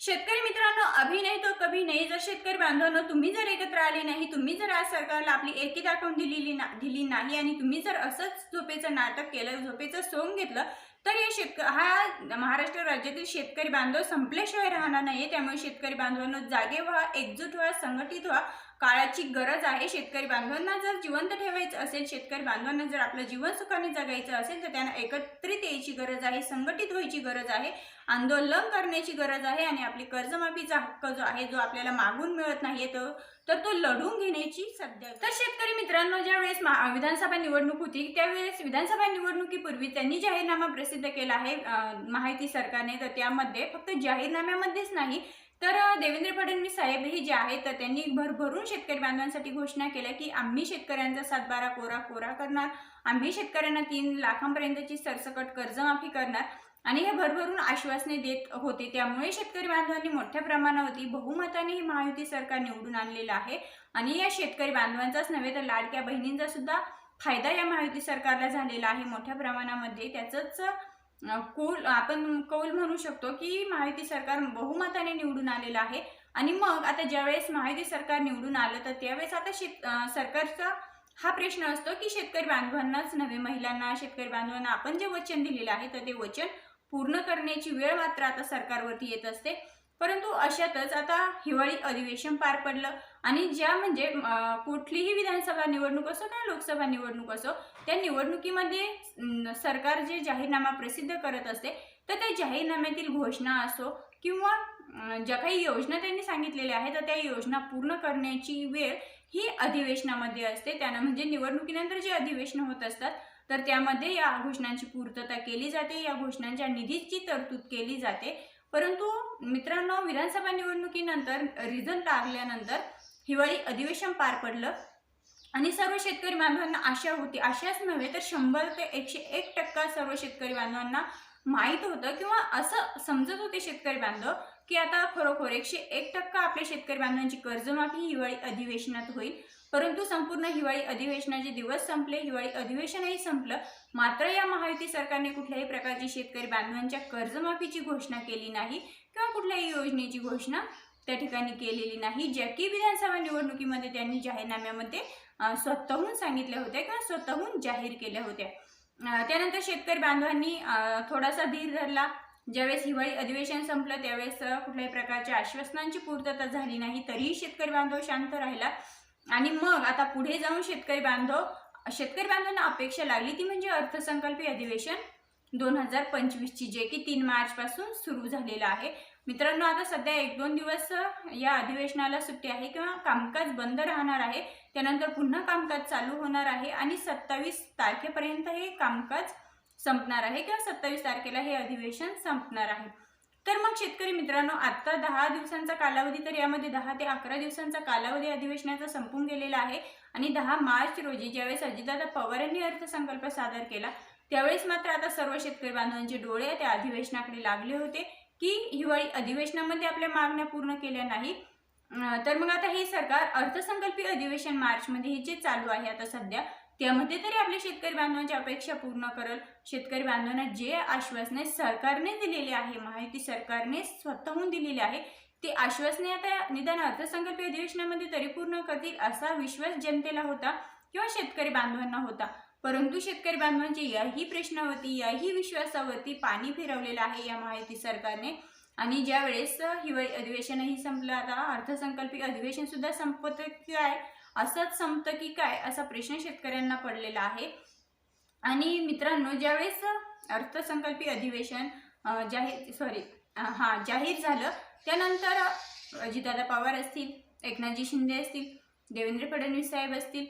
शेतकरी मित्रांनो अभि नाही तो कभी नाही. जर शेतकरी बांधवांनो तुम्ही जर एकत्र आले नाही तुम्ही जर आज सरकारला आपली एकी दाखवून दिलेली ना दिली नाही आणि तुम्ही जर असंच झोपेचं नाटक केलं झोपेचं सोंग घेतलं तर या शेतक हा महाराष्ट्र राज्यातील शेतकरी बांधव संपल्याशिवाय राहणार नाही त्यामुळे शेतकरी बांधवांनो जागे व्हा एकजूट व्हा संघटित व्हा. काळाची गरज आहे शेतकरी बांधवांना जर जिवंत ठेवायचं असेल शेतकरी बांधवांना जर आपलं जीवन सुखाने जगायचं असेल तर त्यांना एकत्रित यायची गरज आहे संघटित व्हायची गरज आहे आंदोलन करण्याची गरज आहे आणि आपली कर्जमाफीचा हक्क जो आहे जो आपल्याला मागून मिळत नाहीये तो तर तो लढून घेण्याची सध्या. तर शेतकरी मित्रांनो ज्यावेळेस मा- विधानसभा निवडणूक होती त्यावेळेस विधानसभा निवडणुकीपूर्वी त्यांनी जाहीरनामा प्रसिद्ध केला आहे माहिती सरकारने तर त्यामध्ये फक्त जाहीरनाम्यामध्येच नाही तर देवेंद्र फडणवीस साहेबही जे आहेत तर त्यांनी भरभरून शेतकरी बांधवांसाठी घोषणा केल्या की आम्ही शेतकऱ्यांचा सातबारा कोरा कोरा करणार. आम्ही शेतकऱ्यांना तीन लाखांपर्यंतची सरसकट कर्जमाफी करणार आणि हे भरभरून आश्वासने देत होते. त्यामुळे शेतकरी बांधवांनी मोठ्या प्रमाणावरती बहुमताने हे महायुती सरकार निवडून आणलेलं आहे. आणि या शेतकरी बांधवांचाच नव्हे तर लाडक्या बहिणींचा सुद्धा फायदा या महायुती सरकारला झालेला आहे मोठ्या प्रमाणामध्ये. त्याचंच कौल आपण कौल म्हणू शकतो की महायुती सरकार बहुमताने निवडून आलेलं आहे. आणि मग आता ज्यावेळेस महायुती सरकार निवडून आलं तर त्यावेळेस आता शेत सरकारचा हा प्रश्न असतो की शेतकरी बांधवांनाच नव्हे महिलांना शेतकरी बांधवांना आपण जे वचन दिलेलं आहे तर ते वचन पूर्ण करण्याची वेळ मात्र आता सरकारवरती येत असते. परंतु अशातच आता हिवाळी अधिवेशन पार पडलं आणि ज्या म्हणजे कुठलीही विधानसभा निवडणूक असो किंवा लोकसभा निवडणूक असो त्या निवडणुकीमध्ये सरकार जे जाहीरनामा प्रसिद्ध करत असते तर त्या जाहीरनाम्यातील घोषणा असो किंवा ज्या काही योजना त्यांनी सांगितलेल्या आहेत तर त्या योजना पूर्ण करण्याची वेळ ही अधिवेशनामध्ये असते. त्यानं म्हणजे निवडणुकीनंतर जे अधिवेशन होत असतात तर त्यामध्ये या घोषणांची पूर्तता केली जाते या घोषणांच्या निधीची तरतूद केली जाते. परंतु मित्रांनो विधानसभा निवडणुकीनंतर रिझल्ट लागल्यानंतर हिवाळी अधिवेशन पार पडलं आणि सर्व शेतकरी बांधवांना आशा होती. आशाच नव्हे तर शंभर ते एकशे एक टक्का सर्व शेतकरी बांधवांना माहीत होतं किंवा असं समजत होते शेतकरी बांधव की आता खरोखर एकशे एक टक्का आपल्या शेतकरी बांधवांची कर्जमाफी हिवाळी अधिवेशनात होईल. परंतु संपूर्ण हिवाळी अधिवेशनाचे दिवस संपले. हिवाळी अधिवेशनही संपलं. मात्र या महायुती सरकारने कुठल्याही प्रकारची शेतकरी बांधवांच्या कर्जमाफीची घोषणा केली नाही किंवा कुठल्याही योजनेची घोषणा त्या ठिकाणी केलेली नाही. ज्या की विधानसभा निवडणुकीमध्ये त्यांनी जाहीरनाम्यामध्ये स्वतःहून सांगितल्या होत्या किंवा स्वतःहून जाहीर केल्या होत्या. त्यानंतर शेतकरी बांधवांनी थोडासा धीर धरला. ज्यावेळेस हिवाळी अधिवेशन संपलं त्यावेळेस कुठल्याही प्रकारच्या आश्वासनांची पूर्तता झाली नाही. तरीही शेतकरी बांधव शांत राहिला. आणि मग आता पुढे जाऊन शेतकरी बांधव शेतकरी बांधवांना अपेक्षा लागली ती म्हणजे अर्थसंकल्पीय अधिवेशन दोन हजार पंचवीसची जे की तीन मार्चपासून सुरू झालेलं आहे. मित्रांनो आता सध्या एक दोन दिवस या अधिवेशनाला सुट्टी आहे किंवा कामकाज बंद राहणार आहे. त्यानंतर पुन्हा कामकाज चालू होणार आहे आणि सत्तावीस तारखेपर्यंत हे कामकाज संपणार आहे किंवा सत्तावीस तारखेला हे अधिवेशन संपणार आहे. तर मग शेतकरी मित्रांनो आत्ता दहा दिवसांचा कालावधी तर यामध्ये दहा ते अकरा दिवसांचा कालावधी अधिवेशनाचा संपून गेलेला आहे आणि दहा मार्च रोजी ज्यावेळेस अजितदादा पवार यांनी अर्थसंकल्प सादर केला त्यावेळेस मात्र आता सर्व शेतकरी बांधवांचे डोळे त्या अधिवेशनाकडे लागले होते की हिवाळी अधिवेशनामध्ये आपल्या मागण्या पूर्ण केल्या नाही तर मग आता हे सरकार अर्थसंकल्पीय अधिवेशन मार्चमध्ये हे जे चालू आहे आता सध्या त्यामध्ये तरी आपल्या शेतकरी बांधवांची अपेक्षा पूर्ण करल. शेतकरी बांधवांना जे आश्वासने सरकारने दिलेले आहे माहिती सरकारने स्वतःहून दिलेले आहे ते आश्वासने आता निदान अर्थसंकल्पीय अधिवेशनामध्ये तरी पूर्ण करतील असा विश्वास जनतेला होता किंवा शेतकरी बांधवांना होता. परंतु शेतकरी बांधवांची याही प्रश्नावरती याही विश्वासावरती पाणी फिरवलेलं आहे या माहिती सरकारने. आणि ज्यावेळेस हिवाळी अधिवेशनही संपलं आता अर्थसंकल्पीय अधिवेशनसुद्धा संपत आहे. असंच संपतं की काय असा प्रश्न शेतकऱ्यांना पडलेला आहे. आणि मित्रांनो ज्यावेळेस अर्थसंकल्पीय अधिवेशन जाहीर सॉरी हां जाहीर झालं त्यानंतर अजितदादा पवार असतील एकनाथजी शिंदे असतील देवेंद्र फडणवीस साहेब असतील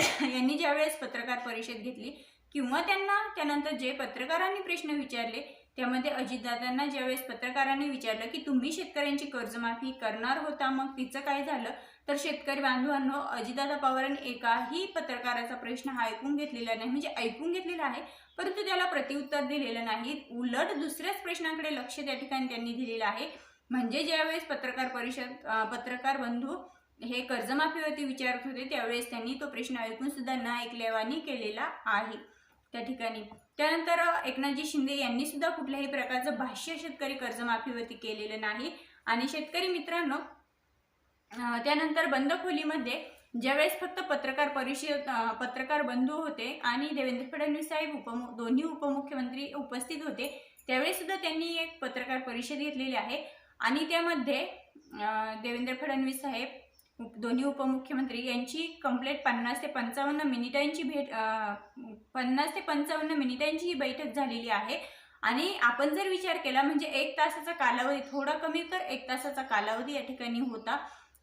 यांनी ज्यावेळेस पत्रकार परिषद घेतली किंवा त्यांना त्यानंतर जे पत्रकारांनी प्रश्न विचारले त्यामध्ये अजितदादांना ज्यावेळेस पत्रकारांनी विचारलं की तुम्ही शेतकऱ्यांची कर्जमाफी करणार होता मग तिचं काय झालं? तर शेतकरी बांधवांनो अजितदादा पवारांनी एकाही पत्रकाराचा प्रश्न हा ऐकून घेतलेला नाही म्हणजे ऐकून घेतलेला आहे परंतु त्याला प्रतिउत्तर दिलेलं नाही. उलट दुसऱ्याच प्रश्नाकडे लक्ष त्या ठिकाणी त्यांनी दिलेलं आहे. म्हणजे ज्यावेळेस पत्रकार परिषद पत्रकार बंधू हे कर्जमाफीवरती विचारत होते त्यावेळेस त्यांनी तो प्रश्न ऐकून सुद्धा न ऐकल्यावानी केलेला आहे. त्या ठिकाणी. त्यानंतर एकनाथजी शिंदे यांनी सुद्धा कुठल्याही प्रकारचं भाष्य शेतकरी कर्जमाफीवरती केलेलं नाही. आणि शेतकरी मित्रांनो त्यानंतर बंद खोलीमध्ये ज्यावेळेस फक्त पत्रकार परिषद पत्रकार बंधू होते आणि देवेंद्र फडणवीस साहेब उपमु दोन्ही उपमुख्यमंत्री उपस्थित होते त्यावेळेस सुद्धा त्यांनी एक पत्रकार परिषद घेतलेली आहे. आणि त्यामध्ये देवेंद्र फडणवीस साहेब उप- दोन्ही उपमुख्यमंत्री यांची कंप्लेंट पन्नास ते पंचावन्न मिनिटांची भेट पन्नास ते पंचावन्न मिनिटांची ही बैठक झालेली आहे. आणि आपण जर विचार केला म्हणजे एक तासाचा कालावधी थोडा कमी तर एक तासाचा कालावधी या ठिकाणी होता.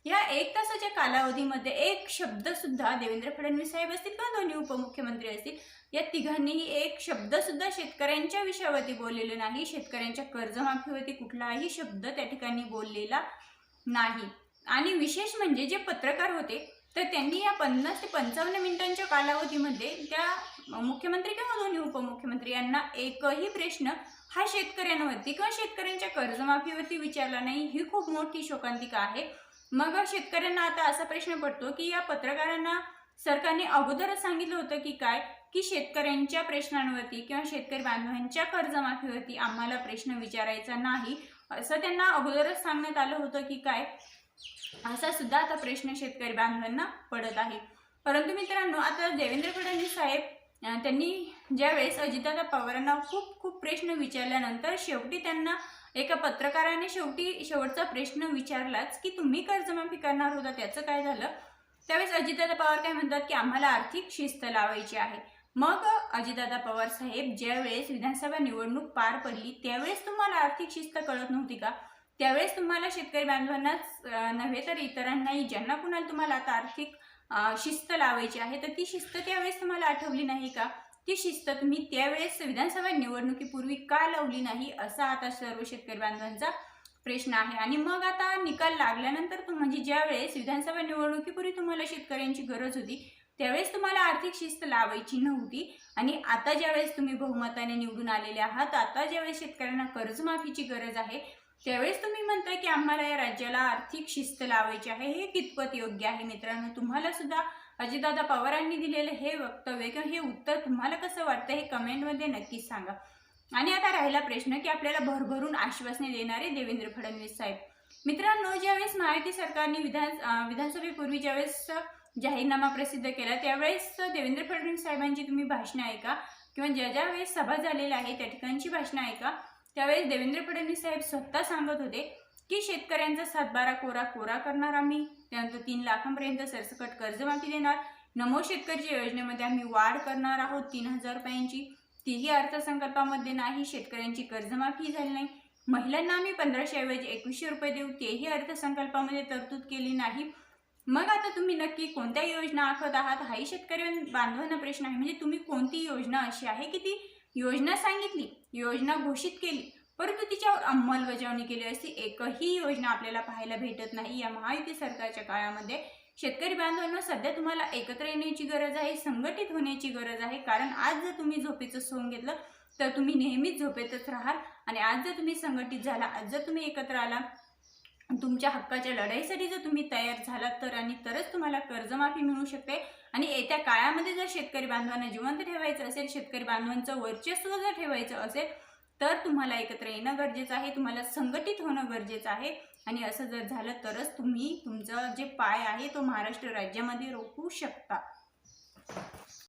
या एक तासाच्या कालावधीमध्ये एक शब्दसुद्धा देवेंद्र फडणवीस साहेब असतील किंवा दोन्ही उपमुख्यमंत्री असतील या तिघांनीही एक शब्दसुद्धा शेतकऱ्यांच्या विषयावरती बोललेलं नाही. शेतकऱ्यांच्या कर्जमाफीवरती कुठलाही शब्द त्या ठिकाणी बोललेला नाही. आणि विशेष म्हणजे जे पत्रकार होते तर त्यांनी या पन्नास ते पंचावन्न मिनिटांच्या कालावधीमध्ये त्या मुख्यमंत्री किंवा दोन्ही उपमुख्यमंत्री यांना एकही प्रश्न हा शेतकऱ्यांवरती किंवा शेतकऱ्यांच्या कर्जमाफीवरती विचारला नाही. ही खूप मोठी शोकांतिका आहे. मग शेतकऱ्यांना आता असा प्रश्न पडतो की या पत्रकारांना सरकारने अगोदरच सांगितलं होतं की काय? की शेतकऱ्यांच्या प्रश्नांवरती किंवा शेतकरी बांधवांच्या कर्जमाफीवरती आम्हाला प्रश्न विचारायचा नाही असं त्यांना अगोदरच सांगण्यात आलं होतं की काय? असा सुद्धा आता प्रश्न शेतकरी बांधवांना पडत आहे. परंतु मित्रांनो आता देवेंद्र फडणवीस साहेब त्यांनी ज्यावेळेस अजितदादा पवारांना खूप खूप प्रश्न विचारल्यानंतर शेवटी त्यांना एका पत्रकाराने शेवटी शेवटचा प्रश्न विचारलाच की तुम्ही कर्जमाफी करणार होता त्याचं काय झालं? त्यावेळेस अजितदादा पवार काय म्हणतात की आम्हाला आर्थिक शिस्त लावायची आहे. मग अजितदादा पवार साहेब ज्यावेळेस विधानसभा निवडणूक पार पडली त्यावेळेस तुम्हाला आर्थिक शिस्त कळत नव्हती का? त्यावेळेस तुम्हाला शेतकरी बांधवांनाच नव्हे तर इतरांनाही ज्यांना कुणाला तुम्हाला आता आर्थिक शिस्त लावायची आहे तर ती शिस्त त्यावेळेस तुम्हाला आठवली नाही का? ती शिस्त तुम्ही त्यावेळेस विधानसभा निवडणुकीपूर्वी का लावली नाही असा आता सर्व शेतकरी बांधवांचा प्रश्न आहे. आणि मग आता निकाल लागल्यानंतर तुम म्हणजे ज्यावेळेस विधानसभा निवडणुकीपूर्वी तुम्हाला शेतकऱ्यांची गरज होती त्यावेळेस तुम्हाला आर्थिक शिस्त लावायची नव्हती. आणि आता ज्यावेळेस तुम्ही बहुमताने निवडून आलेले आहात आता ज्यावेळेस शेतकऱ्यांना कर्जमाफीची गरज आहे त्यावेळेस तुम्ही म्हणताय की आम्हाला या राज्याला आर्थिक शिस्त लावायची आहे हे कितपत योग्य आहे मित्रांनो? तुम्हाला सुद्धा अजितदादा पवारांनी दिलेलं हे वक्तव्य किंवा हे उत्तर तुम्हाला कसं वाटतं हे कमेंटमध्ये नक्कीच सांगा. आणि आता राहिला प्रश्न की आपल्याला भरभरून आश्वासने देणारे देवेंद्र फडणवीस साहेब. मित्रांनो ज्यावेळेस महायुती सरकारने विधान विधानसभेपूर्वी ज्यावेळेस जाहीरनामा प्रसिद्ध केला त्यावेळेस देवेंद्र फडणवीस साहेबांची तुम्ही भाषणं ऐका किंवा ज्या ज्या वेळेस सभा झालेल्या आहे त्या ठिकाणची भाषणं ऐका. त्यावेळेस देवेंद्र फडणवीस साहेब स्वतः सांगत होते की शेतकऱ्यांचा सातबारा कोरा कोरा करणार आम्ही? त्यानंतर तीन लाखांपर्यंत सरसकट कर्जमाफी देणार. नमो शेतकरीच्या योजनेमध्ये आम्ही वाढ करणार आहोत तीन हजार रुपयांची. तीही अर्थसंकल्पामध्ये नाही शेतकऱ्यांची कर्जमाफी झाली नाही. महिलांना आम्ही पंधराशे ऐवजी एकवीसशे रुपये देऊ. तेही अर्थसंकल्पामध्ये तरतूद केली नाही. मग आता तुम्ही नक्की कोणत्या योजना आखत आहात? हाही शेतकरी बांधवांना प्रश्न आहे. म्हणजे तुम्ही कोणती योजना अशी आहे की ती योजना सांगितली योजना घोषित केली परंतु तिच्यावर अंमलबजावणी केली अशी एकही योजना आपल्याला पाहायला भेटत नाही. या महायुती सरकारच्या काळामध्ये शेतकरी बांधवांना सध्या तुम्हाला एकत्र येण्याची गरज आहे संघटित होण्याची गरज आहे. कारण आज जर तुम्ही झोपेचं सोंग घेतलं तर तुम्ही नेहमीच झोपेतच राहाल. आणि आज जर तुम्ही संघटित झाला आज जर तुम्ही एकत्र आला तुमच्या हक्काच्या लढाईसाठी जर तुम्ही तयार झालात तर आणि तरच तुम्हाला कर्जमाफी मिळू शकते. आणि येत्या काळामध्ये जर शेतकरी बांधवांना जिवंत ठेवायचं असेल शेतकरी बांधवांचं वर्चस्व जर ठेवायचं असेल तर तुम्हाला एकत्र येणं गरजेचं आहे तुम्हाला संघटित होणं गरजेचं आहे. आणि असं जर झालं तरच तुम्ही तुमचं जे पाय आहे तो महाराष्ट्र राज्यामध्ये रोखू शकता.